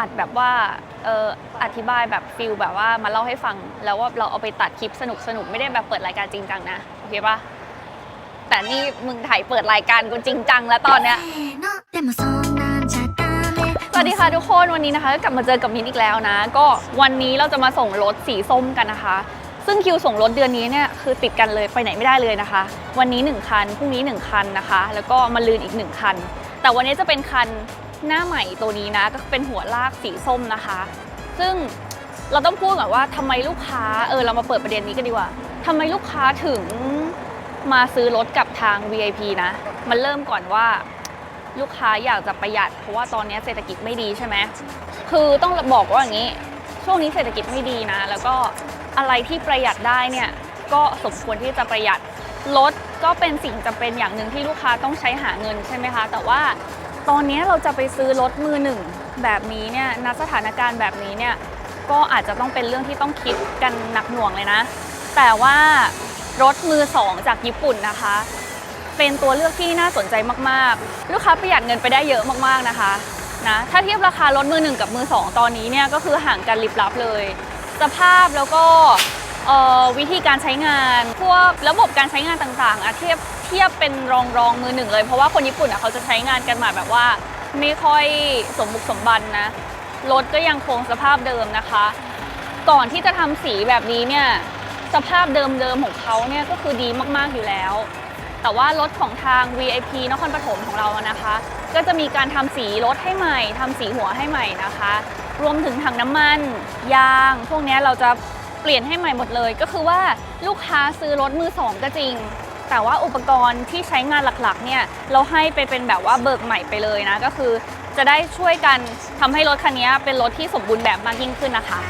อัดแบบว่าเอออธิบายแบบฟิลแบบว่ามาเล่าให้ฟังแล้วว่าเราเอาไปตัดคลิปสนุกสนุกไม่ได้แบบเปิดรายการจริงจังนะโอเคปะแต่นี่มึงถ่ายเปิดรายการกูจริงจังแล้วตอนเนี้ยสวัสดีค่ะทุกคนวันนี้นะคะกลับมาเจอกับมินอีกแล้วนะ ก็วันนี้เราจะมาส่งรถสีส้มกันนะคะ ซึ่งคิวส่งรถเดือนนี้เนี่ยคือติดกันเลยไปไหนไม่ได้เลยนะคะ วันนี้ 1 คันพรุ่งนี้ 1 คันนะคะ แล้วก็มาลืนอีก 1 คัน แต่วันนี้จะเป็นคัน หน้าใหม่ตัวนี้นะก็เป็นหัวลากสีส้มนะคะ ซึ่งเราต้องพูดก่อนว่าทำไมลูกค้าเออเรามาเปิดประเด็นนี้กันดีกว่าทำไมลูกค้าถึงมาซื้อรถกับทาง VIP นะ มันเริ่มก่อนว่าลูกค้าอยากจะประหยัด เพราะว่าตอนนี้เศรษฐกิจไม่ดีใช่ไหมคือต้องบอกว่าอย่างนี้ ช่วงนี้เศรษฐกิจไม่ดีนะ แล้วก็อะไรที่ประหยัดได้เนี่ยก็สมควรที่จะประหยัดรถก็เป็นสิ่งจำเป็นอย่างหนึ่งที่ลูกค้าต้องใช้หาเงินใช่ไหมคะ แต่ว่า ตอนนี้เราจะไปซื้อรถมือหนึ่งแบบนี้เนี่ยณสถานการณ์แบบนี้เนี่ยก็อาจจะต้องเป็นเรื่องที่ต้องคิดกันหนักหน่วงเลยนะ แต่ว่ารถมือสองจากญี่ปุ่นนะคะ เป็นตัวเลือกที่น่าสนใจมากๆ ลูกค้าประหยัดเงินไปได้เยอะมากๆนะคะนะถ้าเทียบราคารถมือหนึ่งกับมือสองตอนนี้เนี่ยก็คือห่างกันลิบลับเลย สภาพแล้วก็วิธีการใช้งาน พวกระบบการใช้งานต่างๆอะเทียบ เทียบเป็นรองรองมือหนึ่งเลย เพราะว่าคนญี่ปุ่นอะเขาจะใช้งานกันมาแบบว่า ไม่ค่อยสมบุกสมบันนะ รถก็ยังคงสภาพเดิมนะคะ ก่อนที่จะทำสีแบบนี้เนี่ยสภาพเดิมๆของเขาเนี่ยก็คือดีมากๆอยู่แล้ว แต่ว่ารถของทาง VIP นครปฐมของเรานะคะ ก็จะมีการทำสีรถให้ใหม่ทำสีหัวให้ใหม่นะคะ รวมถึงถังน้ำมัน ยาง พวกนี้เราจะเปลี่ยนให้ใหม่หมดเลย ก็คือว่าลูกค้าซื้อรถมือสองก็จริง แต่ว่าอุปกรณ์ที่ใช้งานหลักๆเนี่ยเราให้ไปเป็นแบบว่าเบิกใหม่ไปเลยนะ ก็คือจะได้ช่วยกันทำให้รถคันนี้เป็นรถที่สมบูรณ์แบบมากยิ่งขึ้นนะคะ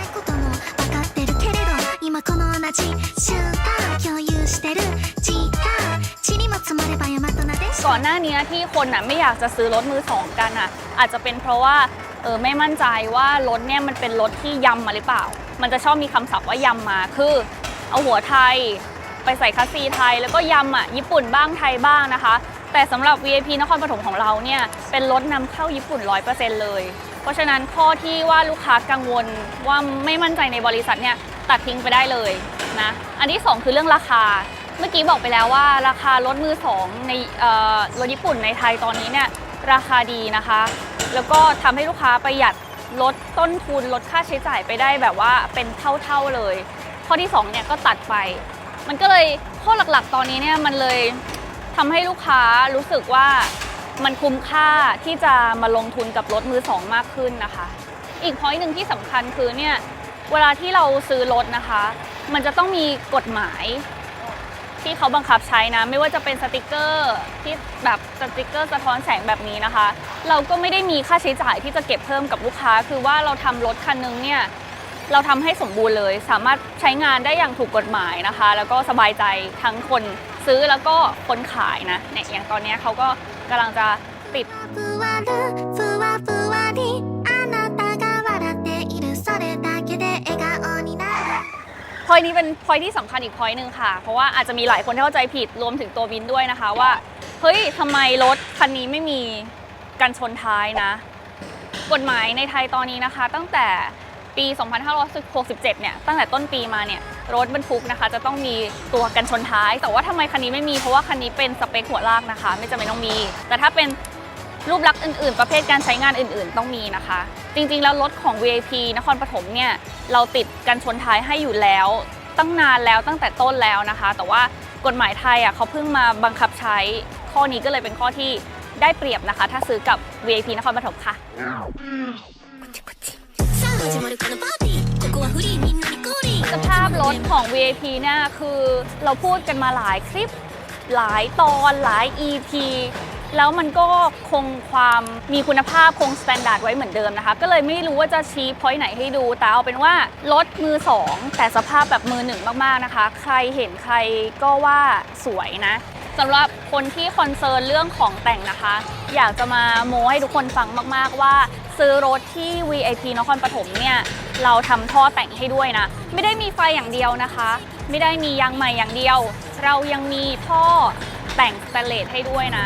ก่อนหน้านี้ที่คนอะไม่อยากจะซื้อรถมือสองกันอะอาจจะเป็นเพราะว่าเออไม่มั่นใจว่ารถเนี่ยมันเป็นรถที่ยำมาหรือเปล่า มันจะชอบมีคำศัพท์ว่ายำมาคือ เอาหัวไทย ไปใส่คัสซีไทย แล้วก็ยำอะญี่ปุ่นบ้างไทยบ้างนะคะ แต่สำหรับ VIP นครปฐมของเราเนี่ยเป็นรถนำเข้าญี่ปุ่น 100%เลย เพราะฉะนั้นข้อที่ว่าลูกค้ากังวลว่าไม่มั่นใจในบริษัทเนี่ยตัดทิ้งไปได้เลยนะอันที่สองคือเรื่องราคา เมื่อกี้บอกไปแล้วว่าราคารถมือสองในรถญี่ปุ่นในไทยตอนนี้เนี่ยราคาดีนะคะ แล้วก็ทำให้ลูกค้าประหยัดลดต้นทุนลดค่าใช้จ่ายไปได้แบบว่าเป็นเท่าๆเลย ข้อที่สองเนี่ยก็ตัดไป มันก็เลยข้อหลักๆ ตอนนี้เนี่ยมันเลยทำให้ลูกค้ารู้สึกว่ามันคุ้มค่าที่จะมาลงทุนกับรถมือสองมากขึ้นนะคะ อีกพอยต์หนึ่งที่สำคัญคือเนี่ยเวลาที่เราซื้อรถนะคะ มันจะต้องมีกฎหมายที่เขาบังคับใช้นะ ไม่ว่าจะเป็นสติกเกอร์ที่แบบสติกเกอร์สะท้อนแสงแบบนี้นะคะ เราก็ไม่ได้มีค่าใช้จ่ายที่จะเก็บเพิ่มกับลูกค้า คือว่าเราทำรถคันนึงเนี่ย เราทำให้สมบูรณ์เลย สามารถใช้งานได้อย่างถูกกฎหมายนะคะ แล้วก็สบายใจทั้งคนซื้อแล้วก็คนขายนะเนี่ยอย่างตอนนี้เขาก็กำลังจะปิดพอยนี้เป็นพอยที่สำคัญอีกพอยหนึ่งค่ะ เพราะว่าอาจจะมีหลายคนที่เข้าใจผิดรวมถึงตัววินด้วยนะคะว่า เฮ้ยทำไมรถคันนี้ไม่มีกันชนท้ายนะ กฎหมายในไทยตอนนี้นะคะ ตั้งแต่ ปี 2567 เนี่ย ตั้งแต่ต้นปีมาเนี่ย รถบรรทุกนะคะ จะต้องมีตัวกันชนท้าย แต่ว่าทำไมคันนี้ไม่มี เพราะว่าคันนี้เป็นสเปคหัวลากนะคะ ไม่จำเป็นต้องมี แต่ถ้าเป็นรูปลักษณ์อื่นๆ ประเภทการใช้งานอื่นๆ ต้องมีนะคะ จริงๆ แล้วรถของ VIP นครปฐมเนี่ย เราติดกันชนท้ายให้อยู่แล้ว ตั้งนานแล้วตั้งแต่ต้นแล้วนะคะ แต่ว่ากฎหมายไทยอะเขาเพิ่งมาบังคับใช้ข้อนี้ก็เลยเป็นข้อที่ได้เปรียบนะคะ ถ้าซื้อกับ VIP นครปฐมค่ะ สภาพรถของ VIP เนี่ยคือเราพูดกันมาหลายคลิป หลายตอนหลาย EP แล้วมันก็คงความมีคุณภาพคงสแตนดาร์ดไว้เหมือนเดิมนะคะ ก็เลยไม่รู้ว่าจะชี้พอยต์ไหนให้ดู แต่เอาเป็นว่ารถมือ 2 แต่สภาพแบบมือหนึ่งมาก ๆ นะคะ ใครเห็นใครก็ว่าสวยนะสำหรับคนที่คอนเซิร์นเรื่องของแต่งนะคะ อยากจะมาโม้ให้ทุกคนฟังมาก ๆ ว่า ซื้อรถที่ VIP นครปฐมเนี่ยเราทำท่อแต่งให้ด้วยนะ ไม่ได้มีไฟอย่างเดียวนะคะ ไม่ได้มียางใหม่อย่างเดียว เรายังมีท่อแต่งสเตนเลสให้ด้วยนะ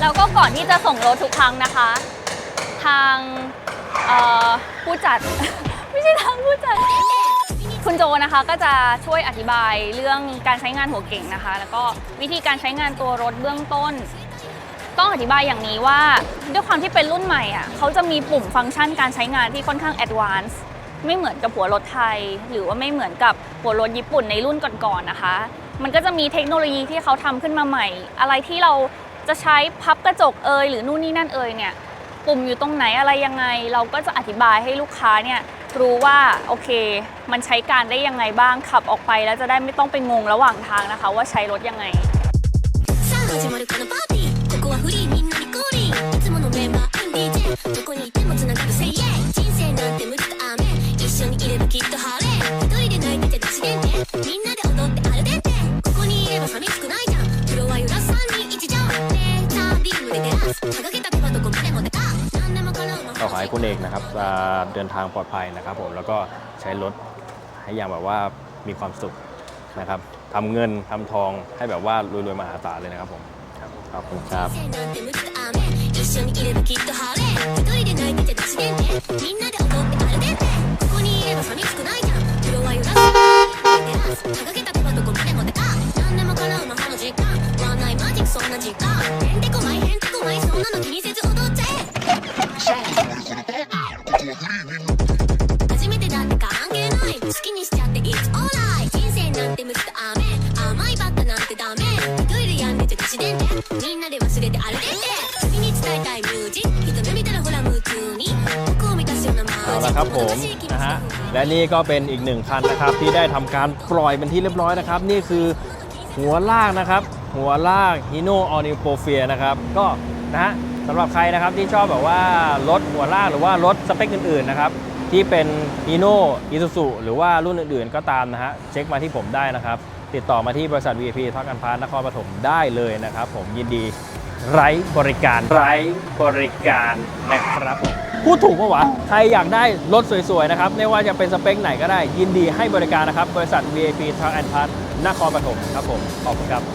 แล้วก็ก่อนที่จะส่งรถทุกครั้งนะคะ ทางผู้จัด ไม่ใช่ทางผู้จัด คุณโจนะคะก็จะช่วยอธิบายเรื่องการใช้งานหัวเก่งนะคะ แล้วก็วิธีการใช้งานตัวรถเบื้องต้น ต้องอธิบายอย่างนี้ว่าด้วยความที่เป็นรุ่นใหม่อะเขาจะมีปุ่มฟังก์ชันการใช้งานที่ค่อนข้างแอดวานซ์ไม่เหมือนกับหัวรถไทย หรือว่าไม่เหมือนกับหัวรถญี่ปุ่นในรุ่นก่อนๆนะคะ มันก็จะมีเทคโนโลยีที่เขาทำขึ้นมาใหม่ อะไรที่เราจะใช้พับกระจกเอยหรือนู่นนี่นั่นเอยเนี่ย ปุ่มอยู่ตรงไหนอะไรยังไง เราก็จะอธิบายให้ลูกค้าเนี่ยรู้ว่าโอเค มันใช้การได้ยังไงบ้างขับออกไป แล้วจะได้ไม่ต้องไปงงระหว่างทางนะคะ ว่าใช้รถยังไงこ คุณเอกนะครับเดินทางปลอดภัยนะครับผมแล้วก็ใช้รถให้อย่างแบบว่ามีความสุขนะครับทำเงินทำทองให้แบบว่ารวยๆมหาศาลเลยนะครับผมครับขอบคุณครับ ละครับผมนะฮะและนี่ก็เป็นอีกหนึ่งคันนะครับ ที่ได้ทำการปล่อยเป็นที่เรียบร้อยนะครับ นี่คือหัวลากนะครับ หัวลากฮิโนออนิโปเฟียนะครับก็นะฮะสำหรับใครนะครับที่ชอบแบบว่ารถหัวลากหรือว่ารถสเปคอื่นๆนะครับที่เป็นฮีโน่อิซูซุหรือว่ารุ่นอื่นๆก็ตามนะฮะเช็คมาที่ผมได้นะครับ ติดต่อมาที่บริษัท VIP ทอดกันพานนครปฐมได้เลยนะครับ ผมยินดีไร้บริการไร้บริการนะครับผม พูดถูกปะวะ ใครอยากได้รถสวยๆนะครับ ไม่ว่าจะเป็นสเปคไหนก็ได้ ยินดีให้บริการนะครับ บริษัท VIP ทอกันพาร์ทนครปฐมครับผม ขอบคุณครับ